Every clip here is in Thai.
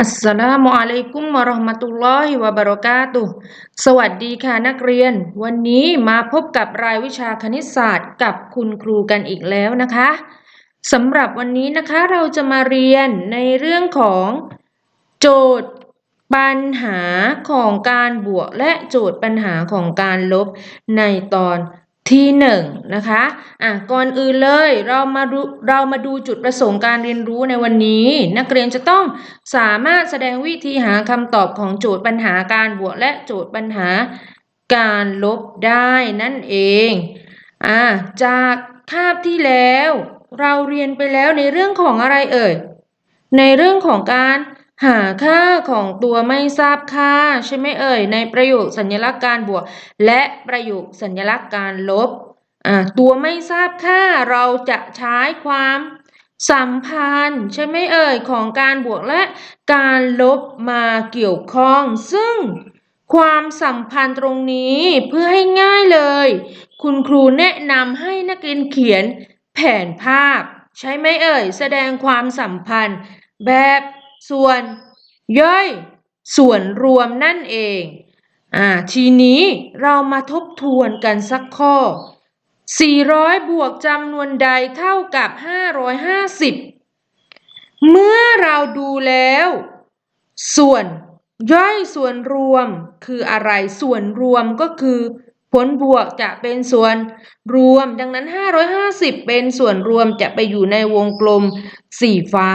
อัสสลามุอะลัยกุมวะเราะห์มะตุลลอฮิวะบะเราะกาตุสวัสดีค่ะนักเรียน วันนี้มาพบกับรายวิชาคณิตศาสตร์กับคุณครูกันอีกแล้วนะคะสำหรับวันนี้นะคะเราจะมาเรียนในเรื่องของโจทย์ปัญหาของการบวกและโจทย์ปัญหาของการลบในตอน ที่หนึ่งนะคะอะก่อนอื่นเลยเรามาดูเรามาดูจุดประสงค์การเรียนรู้ในวันนี้ นักเรียนจะต้องสามารถแสดงวิธีหาคำตอบของโจทย์ปัญหาการบวกและโจทย์ปัญหาการลบได้นั่นเองอะจากคาบที่แล้ว เราเรียนไปแล้วในเรื่องของอะไรเอ่ยในเรื่องของการ หาค่าของตัวไม่ทราบค่า ใช่ไหมเอ่ย ในประโยคสัญลักษณ์การบวก และประโยคสัญลักษณ์การลบตัวไม่ทราบค่าเราจะใช้ความสัมพันธ์ใช่ไหมเอ่ยของการบวกและการลบมาเกี่ยวข้อง ซึ่งความสัมพันธ์ตรงนี้เพื่อให้ง่ายเลย คุณครูแนะนำให้นักเรียนเขียนแผนภาพ ใช่ไหมเอ่ย แสดงความสัมพันธ์แบบ ส่วนย่อยส่วนรวมนั่นเองอ่าทีนี้เรามาทบทวนกันสักข้อ 400 บวกจำนวนใดเท่ากับ 550 เมื่อเราดูแล้ว ส่วนย่อยส่วนรวมคืออะไรส่วนรวมก็คือผลบวกจะเป็นส่วนรวม ดังนั้น 550 เป็นส่วนรวมจะไปอยู่ในวงกลมสีฟ้า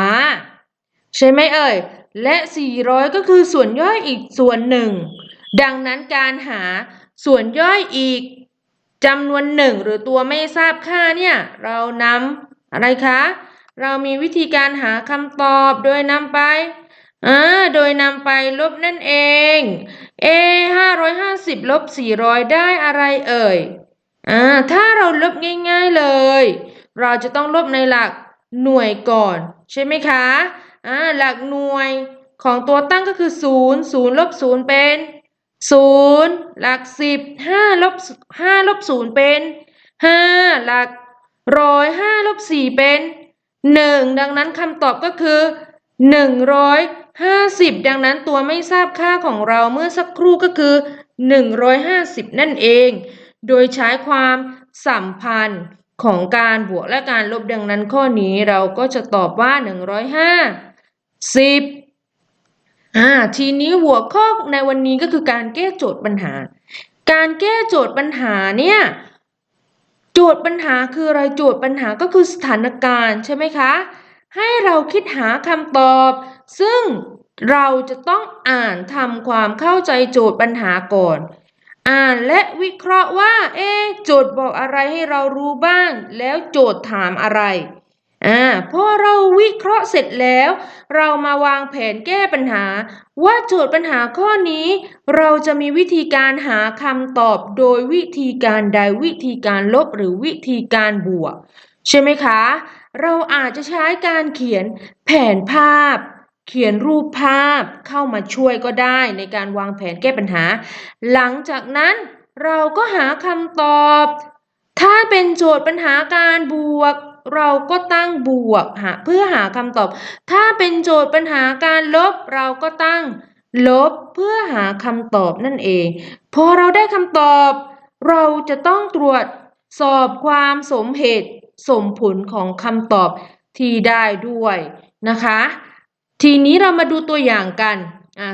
ใช่ไหมเอ่ย และ 400 ก็คือส่วนย่อยอีกส่วนหนึ่ง ดังนั้นการหาส่วนย่อยอีกจำนวนหนึ่งหรือตัวไม่ทราบค่าเนี่ย เรานำอะไรคะ เรามีวิธีการหาคำตอบโดยนำไปอ่าโดยนำไปลบนั่นเอง a 550ลบ400 ได้อะไรเอ่ยอ่าถ้าเราลบง่าย ๆเลย เราจะต้องลบในหลักหน่วยก่อน ใช่ไหมคะ อ่าหลักหน่วยของตัวตั้งก็คือ0 0ลบ0เป็นศูนย์หลักสิบห้าลบห้าลบศูนย์เป็นห้าหลักร้อยห้าลบสี่เป็นหนึ่งดังนั้นคำตอบก็คือหนึ่งร้อยห้าสิบดังนั้นตัวไม่ทราบค่าของเราเมื่อสักครู่ก็คือหนึ่งร้อยห้าสิบนั่นเอง โดยใช้ความสัมพันธ์ของการบวกและการลบดังนั้นข้อนี้เราก็จะตอบว่าหนึ่งร้อยห้า สิบอ่าทีนี้หัวข้อในวันนี้ก็คือการแก้โจทย์ปัญหา การแก้โจทย์ปัญหาเนี่ยโจทย์ปัญหาคืออะไรโจทย์ปัญหาก็คือสถานการณ์ใช่ไหมคะ ให้เราคิดหาคำตอบ ซึ่งเราจะต้องอ่านทำความเข้าใจโจทย์ปัญหาก่อน อ่านและวิเคราะห์ว่า เอ๊โจทย์บอกอะไรให้เรารู้บ้าง แล้วโจทย์ถามอะไร อ่าพอเราวิเคราะห์เสร็จแล้ว เรามาวางแผนแก้ปัญหา ว่าโจทย์ปัญหาข้อนี้ เราจะมีวิธีการหาคำตอบโดยวิธีการใดวิธีการลบหรือวิธีการบวก ใช่ไหมคะ เราอาจจะใช้การเขียนแผนภาพ เขียนรูปภาพเข้ามาช่วยก็ได้ในการวางแผนแก้ปัญหา หลังจากนั้นเราก็หาคำตอบ ถ้าเป็นโจทย์ปัญหาการบวก เราก็ตั้งบวกหาเพื่อหาคำตอบ ถ้าเป็นโจทย์ปัญหาการลบเราก็ตั้งลบเพื่อหาคำตอบนั่นเอง พอเราได้คำตอบ เราจะต้องตรวจสอบความสมเหตุสมผลของคำตอบที่ได้ด้วยนะคะ ทีนี้เรามาดูตัวอย่างกัน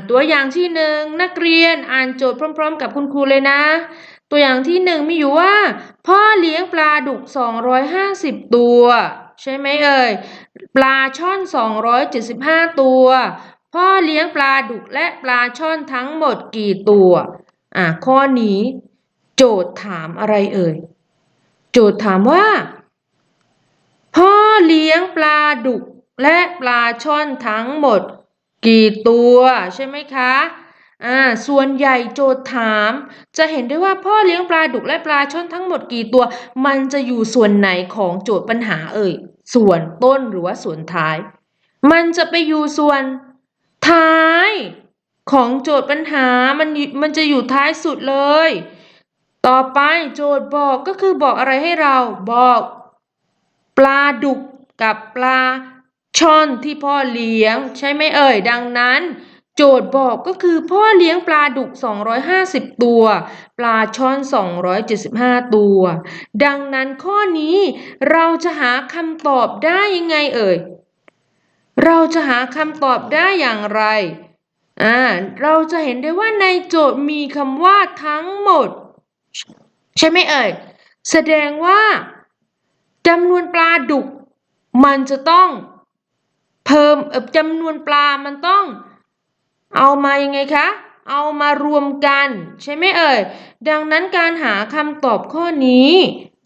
ตัวอย่างที่หนึ่งนักเรียนอ่านโจทย์พร้อม ๆ กับคุณครูเลยนะ ตัวอย่างที่หนึ่งมีอยู่ว่า พ่อเลี้ยงปลาดุก 250 ตัว ใช่ไหมเอ่ย ปลาช่อน 275 ตัว พ่อเลี้ยงปลาดุกและปลาช่อนทั้งหมดกี่ตัว อะข้อนี้ โจทย์ถามอะไรเอ่ย โจทย์ถามว่า พ่อเลี้ยงปลาดุกและปลาช่อนทั้งหมด กี่ตัวใช่ไหมคะ อ่าส่วนใหญ่โจทย์ถาม จะเห็นได้ว่าพ่อเลี้ยงปลาดุกและปลาช่อนทั้งหมดกี่ตัว มันจะอยู่ส่วนไหนของโจทย์ปัญหาเอ่ย ส่วนต้นหรือว่าส่วนท้าย มันจะไปอยู่ส่วนท้ายของโจทย์ปัญหามันมันจะอยู่ท้ายสุดเลย ต่อไปโจทย์บอกก็คือบอกอะไรให้เราบอก ปลาดุกกับปลาช่อนที่พ่อเลี้ยง ใช่ไหมเอ่ย ดังนั้น โจทย์บอกก็คือพ่อเลี้ยงปลาดุก 250 ตัว ปลาช่อน 275 ตัว ดังนั้นข้อนี้เราจะหาคำตอบได้ยังไงเอ่ย เราจะหาคำตอบได้อย่างไร อ่า เราจะเห็นได้ว่าในโจทย์มีคำว่าทั้งหมด ใช่ไหมเอ่ย แสดงว่าจำนวนปลาดุก มันจะต้อง เพิ่มจำนวนปลามันต้อง เอามายังไงคะ เอามารวมกัน ใช่ไหมเอ่ย ดังนั้นการหาคำตอบข้อนี้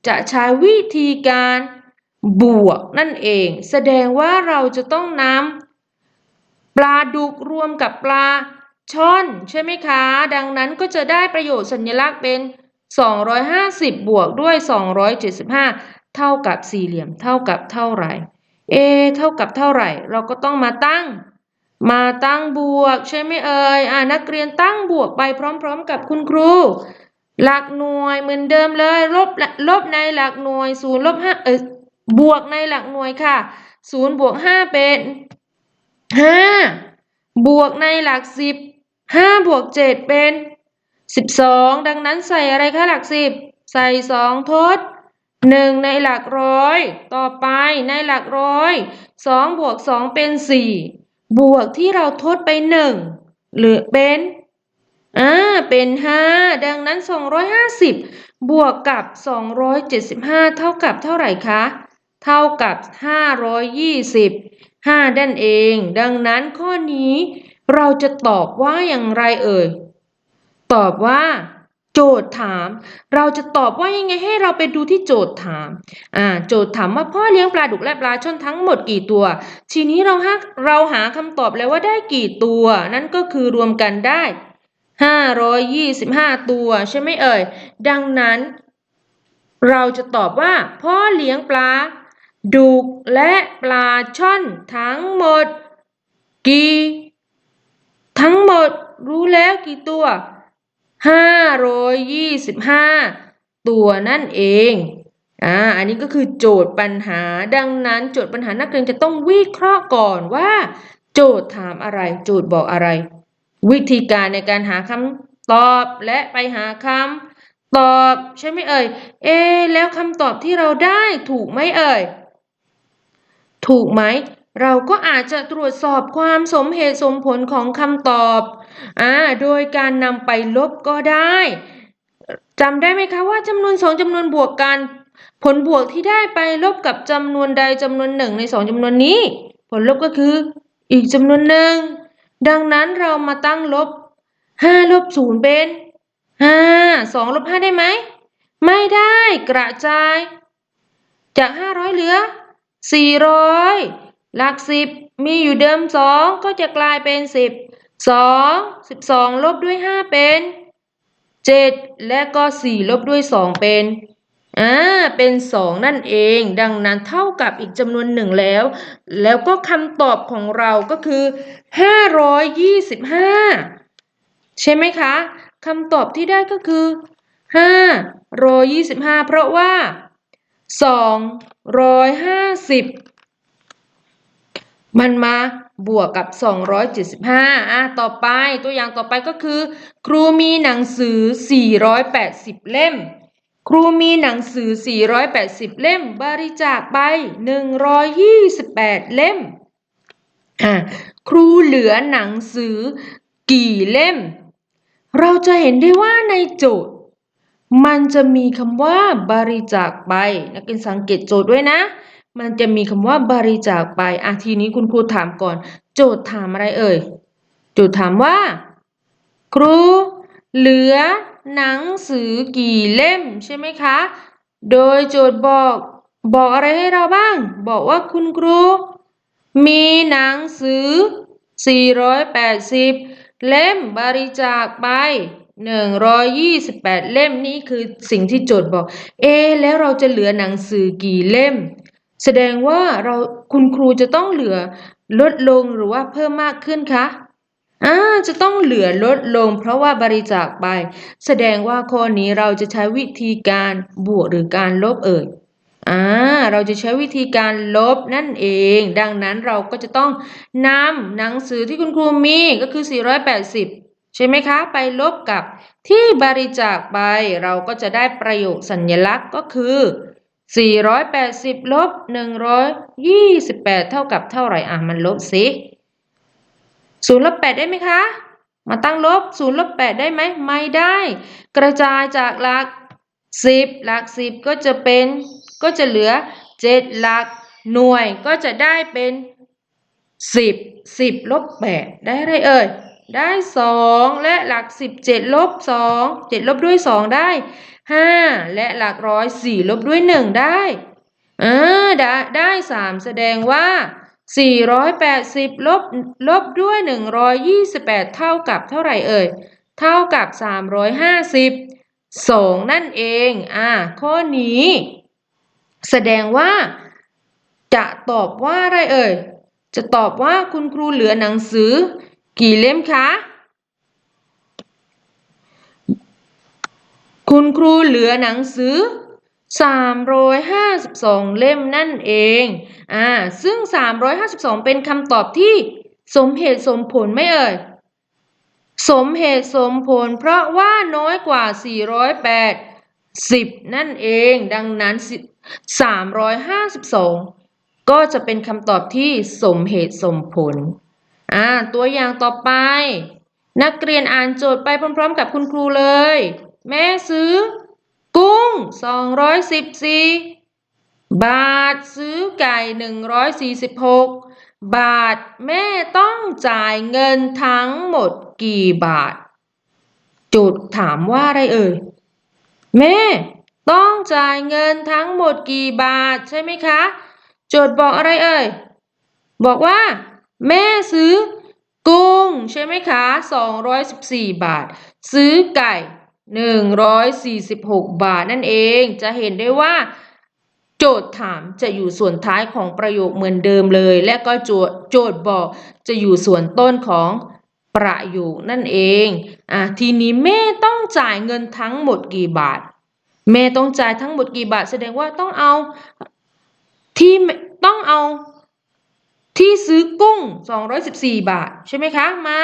จะใช้วิธีการบวกนั่นเอง แสดงว่าเราจะต้องนำปลาดุกรวมกับปลาช่อน ใช่ไหมคะ ดังนั้นก็จะได้ประโยชน์สัญลักษณ์เป็น 250 บวกด้วย 275 เท่ากับสี่เหลี่ยมเท่ากับเท่าไหร่ a เท่ากับเท่าไหร่ เราก็ต้องมาตั้ง มาตั้งบวก ใช่ไหมเอ่ยอ่านักเรียนตั้งบวกไปพร้อม ๆ กับคุณครู หลักหน่วยเหมือนเดิมเลยลบลบในหลักหน่วยศูนย์ลบห้าเออบวกในหลักหน่วยค่ะศูนย์บวกห้าเป็นห้าบวกในหลักสิบห้าบวกเจ็ดเป็นสิบสองดังนั้นใส่อะไรคะหลักสิบใส่สองทดหนึ่งในหลักร้อย ต่อไปในหลักร้อยสองบวกสองเป็นสี่ บวกที่เราทดไปหนึ่งหรือเป็นอ่าเป็นห้าดังนั้นสองร้อยห้าสิบบวกกับสองร้อยเจ็ดสิบห้าเท่ากับเท่าไหร่คะ เท่ากับห้าร้อยยี่สิบห้านั่นเอง ดังนั้นข้อนี้เราจะตอบว่าอย่างไรเอ่ย ตอบว่า โจทย์ถาม เราจะตอบว่ายังไงให้เราไปดูที่โจทย์ถามอ่าโจทย์ถามว่าพ่อเลี้ยงปลาดุกและปลาช่อนทั้งหมดกี่ตัว ทีนี้เราหาเราหาคำตอบแล้วว่าได้กี่ตัว นั่นก็คือรวมกันได้ 525 ตัว ใช่ไหมเอ่ย ดังนั้น เราจะตอบว่า พ่อเลี้ยงปลาดุกและปลาช่อนทั้งหมด กี่ ทั้งหมดรู้แล้วกี่ตัว 525 ตัวนั่นเองอ่าอันนี้ก็คือโจทย์ปัญหา ดังนั้นโจทย์ปัญหานักเรียนจะต้องวิเคราะห์ก่อนว่า โจทย์ถามอะไร โจทย์บอกอะไร วิธีการในการหาคำตอบและไปหาคำตอบใช่ไหมเอ่ย เอแล้วคำตอบที่เราได้ถูกไหมเอ่ย ถูกไหม เราก็อาจจะตรวจสอบความสมเหตุสมผลของคำตอบอ่าโดยการนำไปลบก็ได้จำได้ไหมคะว่าจำนวนสองจำนวนบวกกัน ผลบวกที่ได้ไปลบกับจำนวนใดจำนวนหนึ่งในสองจำนวนนี้ ผลลบก็คืออีกจำนวนหนึ่ง ดังนั้นเรามาตั้งลบห้าลบศูนย์เป็นห้าสองลบห้าได้ไหม ไม่ได้กระจาย จากห้าร้อยเหลือสี่ร้อย หลักสิบมีอยู่เดิมสองก็จะกลายเป็นสิบสองสิบสองลบด้วยห้าเป็นเจ็ดและก็สี่ลบด้วยสองเป็นอ่าเป็นสองนั่นเอง ดังนั้นเท่ากับอีกจำนวนหนึ่งแล้ว แล้วก็คำตอบของเราก็คือห้าร้อยยี่สิบห้าใช่ไหมคะคำตอบที่ได้ก็คือห้าร้อยยี่สิบห้าเพราะว่าสองร้อยห้าสิบ มันมาบวกกับ 275อะต่อไปตัวอย่างต่อไปก็คือ ครูมีหนังสือ 480 เล่ม ครูมีหนังสือ 480 เล่ม บริจาคไป 128 เล่มอะครูเหลือหนังสือกี่เล่ม เราจะเห็นได้ว่าในโจทย์ มันจะมีคำว่าบริจาคไป นักเรียนสังเกตโจทย์ด้วยนะ มันจะมีคำว่าบริจาคไปอะทีนี้คุณครูถามก่อน โจทย์ถามอะไรเอ่ย โจทย์ถามว่า ครูเหลือหนังสือกี่เล่มใช่ไหมคะ โดยโจทย์บอกบอกอะไรให้เราบ้าง บอกว่าคุณครู มีหนังสือ 480 เล่มบริจาคไป 128 เล่มนี่คือสิ่งที่โจทย์บอก เอ แล้วเราจะเหลือหนังสือกี่เล่ม แสดงว่าเราคุณครูจะต้องเหลือลดลงหรือว่าเพิ่มมากขึ้นคะอ่าจะต้องเหลือลดลง เพราะว่าบริจาคไป แสดงว่าข้อนี้เราจะใช้วิธีการบวกหรือการลบเอ่ยอ่าเราจะใช้วิธีการลบนั่นเอง ดังนั้นเราก็จะต้องนำหนังสือที่คุณครูมีก็คือ 480 ใช่ไหมคะ ไปลบกับที่บริจาคไป เราก็จะได้ประโยคสัญลักษณ์ก็คือ 480 ลบ 128 เท่ากับเท่าไหร่อะมันลบสิศูนย์ลบ8ได้ไหมคะ มาตั้งลบศูนย์ลบ8ได้ไหมไม่ได้ กระจายจากหลัก 10 หลัก 10 ก็จะเป็นก็จะเหลือ 7 หลักหน่วยก็จะได้เป็น 10 10ลบ8ได้ไรเอ่ยได้ 2 และหลัก 17ลบ2 7ลบด้วย 2 ได้ 5 และหลักร้อย 4 ลบด้วย 1 ได้อ่าได้ได้ 3 แสดงว่า 480 ลบลบด้วย 128 เท่ากับเท่าไหร่เอ่ย เท่ากับ 350 2 นั่นเอง อ่า ข้อนี้ แสดงว่า จะตอบว่าอะไรเอ่ย จะตอบว่าคุณครูเหลือหนังสือ กี่เล่มคะ คุณครูเหลือหนังสือ 352 เล่มนั่นเอง อ่า ซึ่ง 352 เป็นคำตอบที่สมเหตุสมผลไหมเอ่ย สมเหตุสมผลเพราะว่าน้อยกว่า 480 นั่นเอง ดังนั้น 352 ก็จะเป็นคำตอบที่สมเหตุสมผล อ่า ตัวอย่างต่อไป นักเรียนอ่านโจทย์ไปพร้อม ๆ กับคุณครูเลย แม่ซื้อ กุ้ง 214 บาทซื้อไก่ 146 บาท แม่ต้องจ่ายเงินทั้งหมดกี่บาทจทย์ถามว่าอะไรเอ่ย แม่ ต้องจ่ายเงินทั้งหมดกี่บาทใช่ไหมคะโจทย์บอกอะไรเอ่ย บอกว่า แม่ซื้อ กุ้งใช่ไหมคะ 214 บาท ซื้อไก่ 146 บาทนั่นเองจะเห็นได้ว่า โจทย์ถามจะอยู่ส่วนท้ายของประโยคเหมือนเดิมเลย และก็โจทย์โจทย์บอกจะอยู่ส่วนต้นของประโยคนั่นเองอะทีนี้แม่ต้องจ่ายเงินทั้งหมดกี่บาท แม่ต้องจ่ายทั้งหมดกี่บาท แสดงว่าต้องเอาที่ต้องเอาที่ซื้อกุ้ง 214 บาท ใช่ไหมคะ มา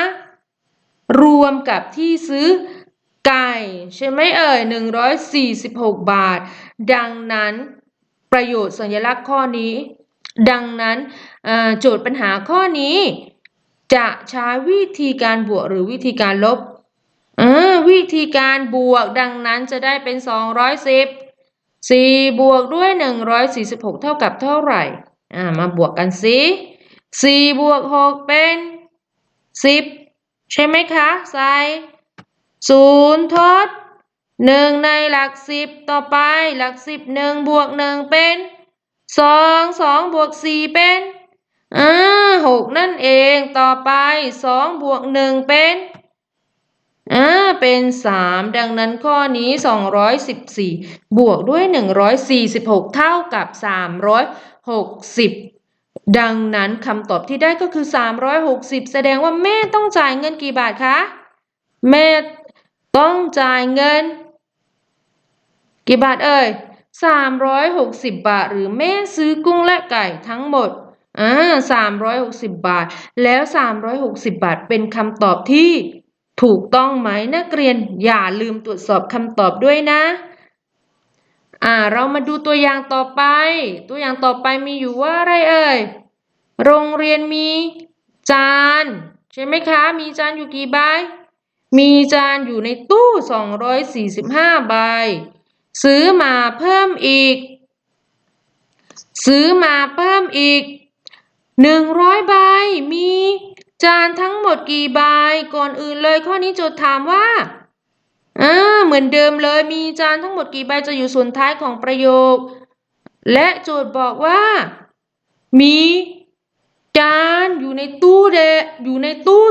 รวมกับที่ซื้อ ไก่ใช่ไหมเอ่ย146 บาท ดังนั้นประโยชน์สัญลักษณ์ข้อนี้ ดังนั้นโจทย์ปัญหาข้อนี้ จะใช้วิธีการบวกหรือวิธีการลบวิธีการบวกดังนั้นจะได้เป็น 210 4 บวกด้วย 146 เท่ากับเท่าไหร่มาบวกกันสิ4บวก 6 เป็น 10 ใช่ไหมคะใส่ ศูนย์ทดหนึ่งในหลักสิบต่อไปหลักสิบหนึ่งบวกหนึ่งเป็นสองสองบวกสี่เป็นอ่าหกนั่นเองต่อไปสองบวกหนึ่งเป็นอ่าเป็นสามดังนั้นข้อนี้สองร้อยสิบสี่บวกด้วยหนึ่งร้อยสี่สิบหกเท่ากับสามร้อยหกสิบดังนั้นคำตอบที่ได้ก็คือสามร้อยหกสิบแสดงว่าแม่ต้องจ่ายเงินกี่บาทคะ แม่ ต้องจ่ายเงิน กี่บาทเอ่ยสามร้อยหกสิบบาท หรือแม่ซื้อกุ้งและไก่ทั้งหมดอ่าสามร้อยหกสิบบาท แล้วสามร้อยหกสิบบาทเป็นคำตอบที่ถูกต้องไหมนักเรียนอย่าลืมตรวจสอบคำตอบด้วยนะอ่าเรามาดูตัวอย่างต่อไป ตัวอย่างต่อไปมีอยู่ว่าอะไรเอ่ย โรงเรียนมีจาน ใช่ไหมคะ มีจานอยู่กี่ใบ มีจานอยู่ในตู้ 245 ใบ ซื้อมาเพิ่มอีก ซื้อมาเพิ่มอีก 100 ใบ มีจานทั้งหมดกี่ใบ ก่อนอื่นเลยข้อนี้โจทย์ถามว่าอ่าเหมือนเดิมเลยมีจานทั้งหมดกี่ใบจะอยู่ส่วนท้ายของประโยค และโจทย์บอกว่า มี จานอยู่ในตู้เดอยู่ในตู้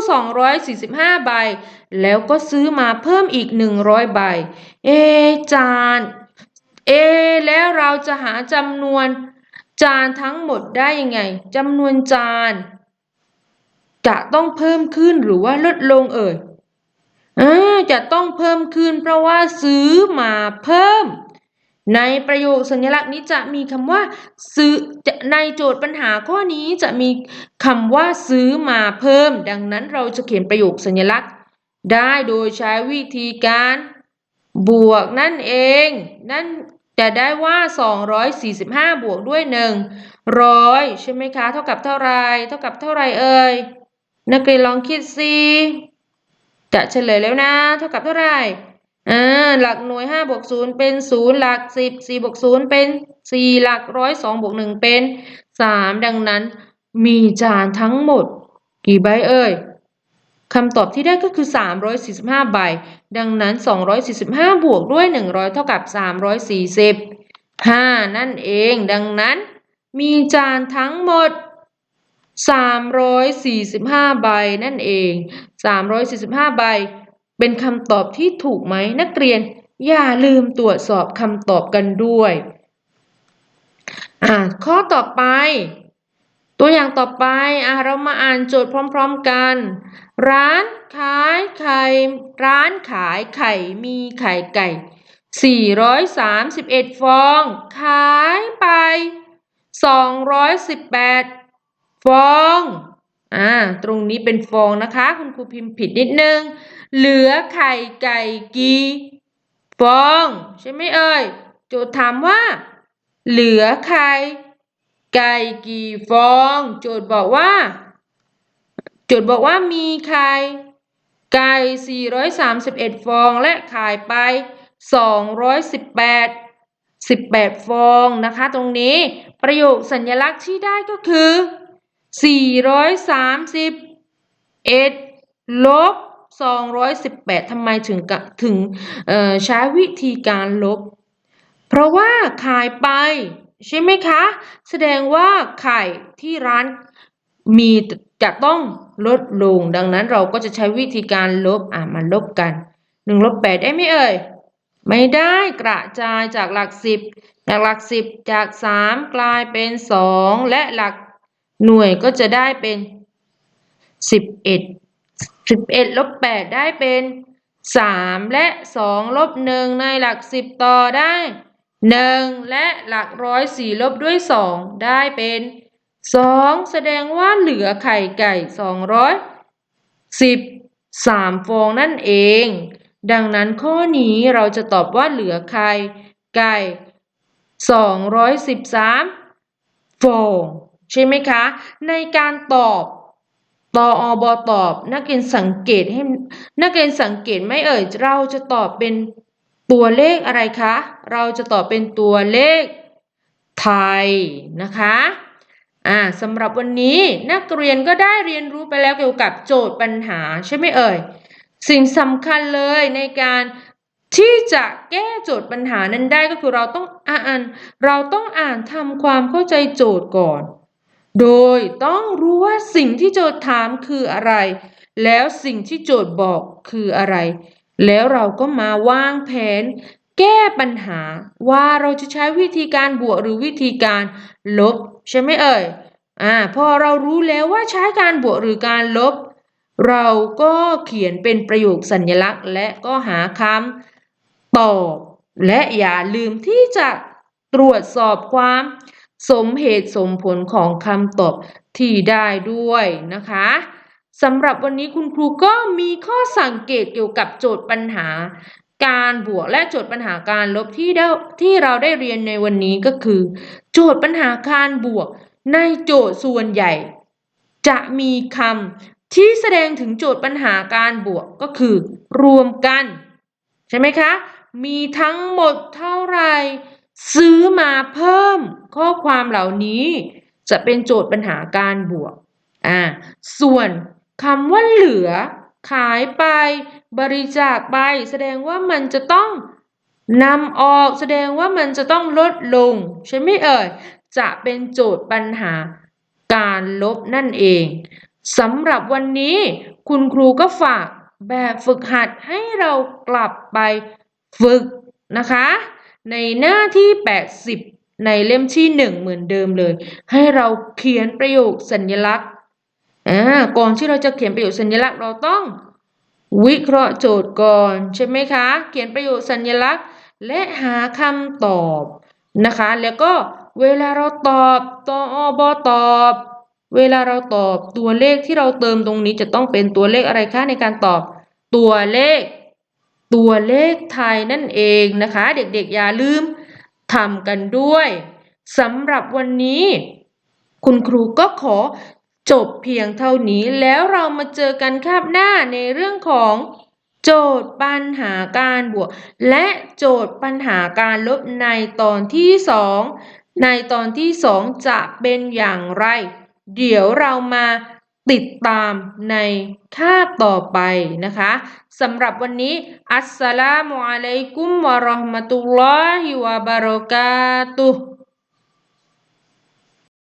245 ใบ แล้วก็ซื้อมาเพิ่มอีก 100 ใบ เอ จาน เอ แล้วเราจะหาจำนวนจานทั้งหมดได้ยังไงจำนวนจาน จะต้องเพิ่มขึ้นหรือว่าลดลงเอ่ยอจะต้องเพิ่มขึ้นเพราะว่าซื้อมาเพิ่ม ในประโยคสัญลักษณ์นี้จะมีคำว่า ซื้อในโจทย์ปัญหาข้อนี้จะมีคำว่าซื้อมาเพิ่ม ดังนั้นเราจะเขียนประโยคสัญลักษณ์ ได้โดยใช้วิธีการบวกนั่นเอง นั่นจะได้ว่า 245 บวกด้วย100 ใช่ไหมคะ เท่ากับเท่าไร เท่ากับเท่าไรเอ่ย นักเรียนลองคิดสิจะเฉลยแล้วนะ เท่ากับเท่าไหร่ อ่าหลักหน่วย5บวก0เป็น0หลัก10 4บวก0เป็น4หลักร้อย2บวก1เป็น3ดังนั้น มีจานทั้งหมด กี่ใบเอ่ยคำตอบที่ได้ก็คือ 345 ใบ ดังนั้น 245 บวกด้วย 100 เท่ากับ 345 นั่นเอง ดังนั้น มีจานทั้งหมด 345 ใบนั่นเอง 345 ใบ เป็นคำตอบที่ถูกไหมนักเรียน อย่าลืมตรวจสอบคำตอบกันด้วยอ่าข้อต่อไป ตัวอย่างต่อไปอะเรามาอ่านโจทย์พร้อม ๆกัน ร้านขายไข่ร้านขายไข่มีไข่ไก่ 431 ฟอง ขายไป 218 ฟองอ่าตรงนี้เป็นฟองนะคะ คุณครูพิมพ์ผิดนิดนึง เหลือไข่ไก่กี่ฟอง ใช่ไหมเอ่ยโจทย์ถามว่า เหลือไข่ไก่กี่ฟอง โจทย์บอกว่า โจทย์บอกว่ามีไข่ไก่ 431 ฟองและขายไป 218 18 ฟองนะคะ ตรงนี้ประโยคสัญลักษณ์ที่ได้ก็คือ 431ลบ 218ทำไมถึงถึงใช้วิธีการลบ เพราะว่าขายไป ใช่ไหมคะ แสดงว่าไข่ที่ร้านมีจะต้องลดลง ดังนั้นเราก็จะใช้วิธีการลบอะมาลบกัน1ลบ8ได้ไหมเอ่ย ไม่ได้กระจายจากหลัก10จากหลัก10จาก3กลายเป็น2และหลักหน่วยก็จะได้เป็น 11 11ลบ8ได้เป็น3และ2ลบ1ในหลัก10ต่อได้1และหลักร้อยสี่ลบด้วย2ได้เป็น2แสดงว่าเหลือไข่ไก่213ฟองนั่นเอง ดังนั้นข้อนี้เราจะตอบว่าเหลือไข่ไก่213ฟองใช่ไหมคะ ในการตอบ ตออบตอบ นักเรียนสังเกตให้นักเรียนสังเกตไม่เอ่ยเราจะตอบเป็นตัวเลขอะไรคะ เราจะตอบเป็นตัวเลขไทยนะคะอ่าสำหรับวันนี้นักเรียนก็ได้เรียนรู้ไปแล้วเกี่ยวกับโจทย์ปัญหาใช่ไหมเอ่ย สิ่งสำคัญเลยในการที่จะแก้โจทย์ปัญหานั้นได้ก็คือเราต้องอ่าน เราต้องอ่านทำความเข้าใจโจทย์ก่อน โดยต้องรู้ว่าสิ่งที่โจทย์ถามคืออะไร แล้วสิ่งที่โจทย์บอกคืออะไร แล้วเราก็มาวางแผน แก้ปัญหาว่าเราจะใช้วิธีการบวกหรือวิธีการลบ ใช่ไหมเอ่ยอ่าพอเรารู้แล้วว่าใช้การบวกหรือการลบ เราก็เขียนเป็นประโยคสัญลักษณ์ และก็หาคำตอบ และอย่าลืมที่จะตรวจสอบความ สมเหตุสมผลของคำตอบที่ได้ด้วยนะคะสำหรับวันนี้คุณครูก็มีข้อสังเกตเกี่ยวกับโจทย์ปัญหา การบวกและโจทย์ปัญหาการลบที่ได้ที่เราได้เรียนในวันนี้ก็คือ โจทย์ปัญหาการบวก ในโจทย์ส่วนใหญ่ จะมีคำที่แสดงถึงโจทย์ปัญหาการบวกก็คือ รวมกัน ใช่ไหมคะ มีทั้งหมดเท่าไหร่ซื้อมาเพิ่ม ข้อความเหล่านี้จะเป็นโจทย์ปัญหาการบวกอ่าส่วนคำว่าเหลือ ขายไปบริจาคไป แสดงว่ามันจะต้องนำออกแสดงว่ามันจะต้องลดลง ใช่ไหมเอ่ย จะเป็นโจทย์ปัญหาการลบนั่นเองสำหรับวันนี้คุณครูก็ฝากแบบฝึกหัดให้เรากลับไปฝึกนะคะ ในหน้าที่ 80 ในเล่มที่1เหมือนเดิมเลย ให้เราเขียนประโยคสัญลักษณ์อ่าก่อนที่เราจะเขียนประโยคสัญลักษณ์เราต้อง วิเคราะห์โจทย์ก่อนใช่ไหมคะ เขียนประโยคสัญลักษณ์ และหาคำตอบนะคะ แล้วก็เวลาเราตอบตอบอตอบ เวลาเราตอบตัวเลขที่เราเติมตรงนี้จะต้องเป็นตัวเลขอะไรคะในการตอบตัวเลข ตัวเลขไทยนั่นเองนะคะ เด็กๆอย่าลืม ทำกันด้วยสำหรับวันนี้ คุณครูก็ขอจบเพียงเท่านี้แล้วเรามาเจอกันคาบหน้าในเรื่องของโจทย์ปัญหาการบวก และโจทย์ปัญหาการลบในตอนที่สองในตอนที่สองจะเป็นอย่างไร เดี๋ยวเรามา ติดตามในคาบต่อไปนะคะสำหรับวันนี้ อัสสลามุอะลัยกุมวะเราะห์มะตุลลอฮิวะบะเราะกาตุฮ์